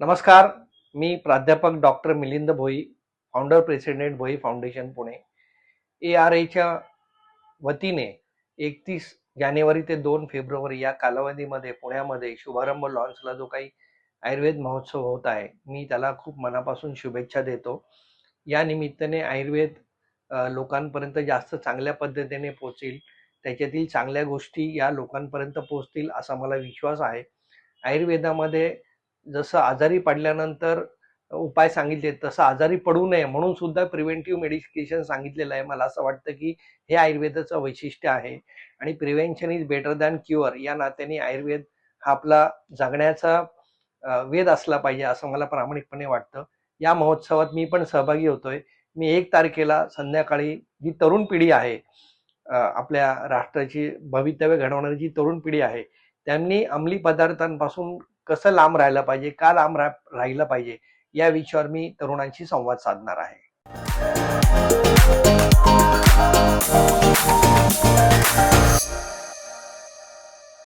नमस्कार मी प्राध्यापक doctor Milind Bhoi founder president Bhoi foundation Pune. A R एच्या वतीने एकतीस जानेवारी ते दोन फेब्रुवारी या कालावधीमध्ये पुण्यामध्ये शुभारंभ लॉन्चला जो काही आयुर्वेद महोत्सव होत आहे मी त्याला खूप मनापासून शुभेच्छा देतो. या निमित्ताने आयुर्वेद लोकांपर्यंत जास्त चांगल्या पद्धतीने पोचेल त्याच्यातील चांगल्या गोष्टी या लोकांपर्यंत पोचतील असा मला विश्वास आहे. आयुर्वेदामध्ये जसं आजारी पडल्यानंतर उपाय सांगितले तसं आजारी पडू नये म्हणून सुद्धा प्रिव्हेंटिव्ह मेडिकेशन सांगितलेलं आहे. मला असं वाटतं की हे आयुर्वेदाचं वैशिष्ट्य आहे. आणि prevention is better than cure या नात्याने आयुर्वेद हा आपला जगण्याचा वेद असला पाहिजे असं मला प्रामाणिकपणे वाटतं. या महोत्सवात मी पण सहभागी होतोय. मी एक तारखेला संध्याकाळी जी तरुण पिढी आहे आपल्या राष्ट्राची भवितव्य घडवणारी जी तरुण पिढी आहे त्यांनी अंमली पदार्थांपासून कसं लांब राहायला पाहिजे का लांब राहिलं पाहिजे या विषयावर मी तरुणांशी संवाद साधणार आहे.